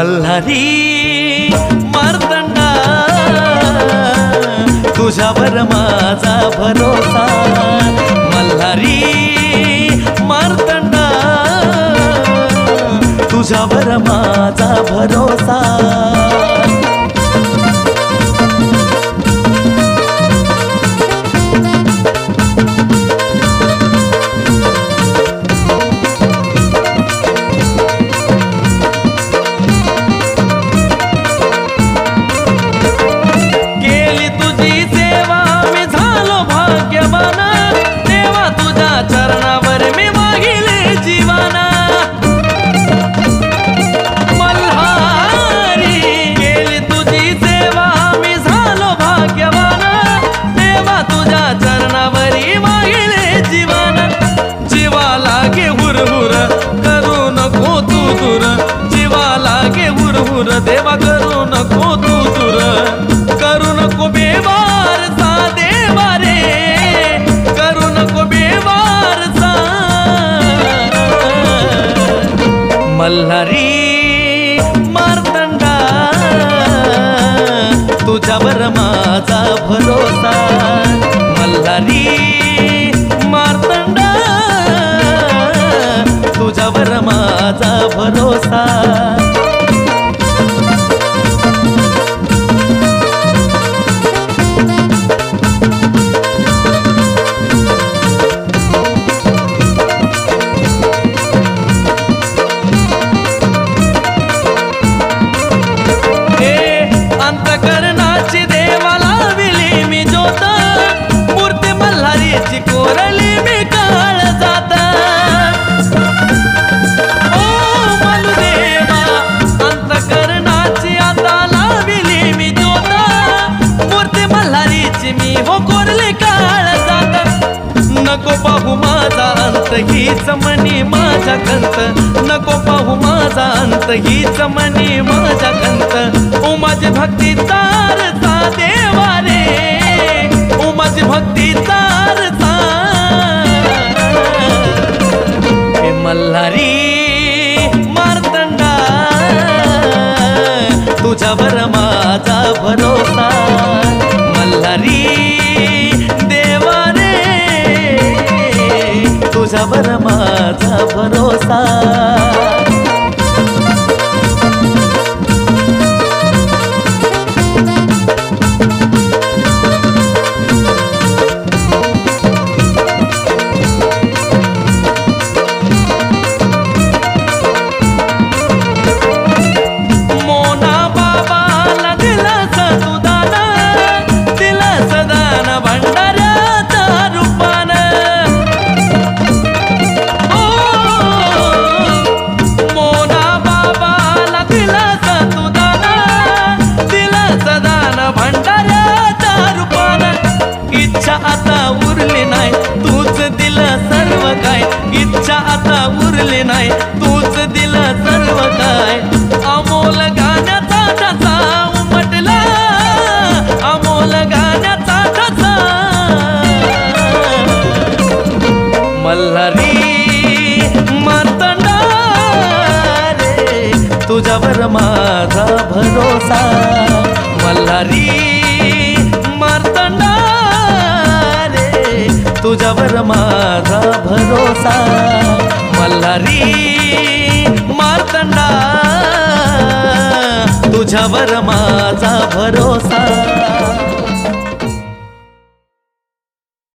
मल्हारी मर्दंडा तुझ्यावर माझा भरोसा. मल्हारी मर्दंडा तुझ्यावर माझा भरोसा. हुरहुर देवा करू नको तू दूर. करू नको बेवार सा देवा रे. करू नको बेवार सा. मल्हारी मार्तंडा तुझ्यावर माझा भरोसा. मल्हारी मार्तंडा तुझ्यावर माझा भरोसा. हीच मनी माझा कंत. नको पाहू माझा अंत हीच मनी माझा कंत. ओ भक्ती तारचा देवा रे ओ भक्ती तारचा हे मल्हारी मार्तंडा तुझ्यावर माझा तुझ्यावर माझा भरोसा. मोना काय? इच्छा आता उरली नाही. तूच दिलं सर्व काय. अमोल गाण्याचा ठसा उमटला. अमोल गाण्याचा ठसा. मल्हारी मातंडा रे तुझ्यावर माझा भरोसा. तुझ्यावर माझा भरोसा. मल्हारी मारतंडा. तुझ्यावर माझा भरोसा.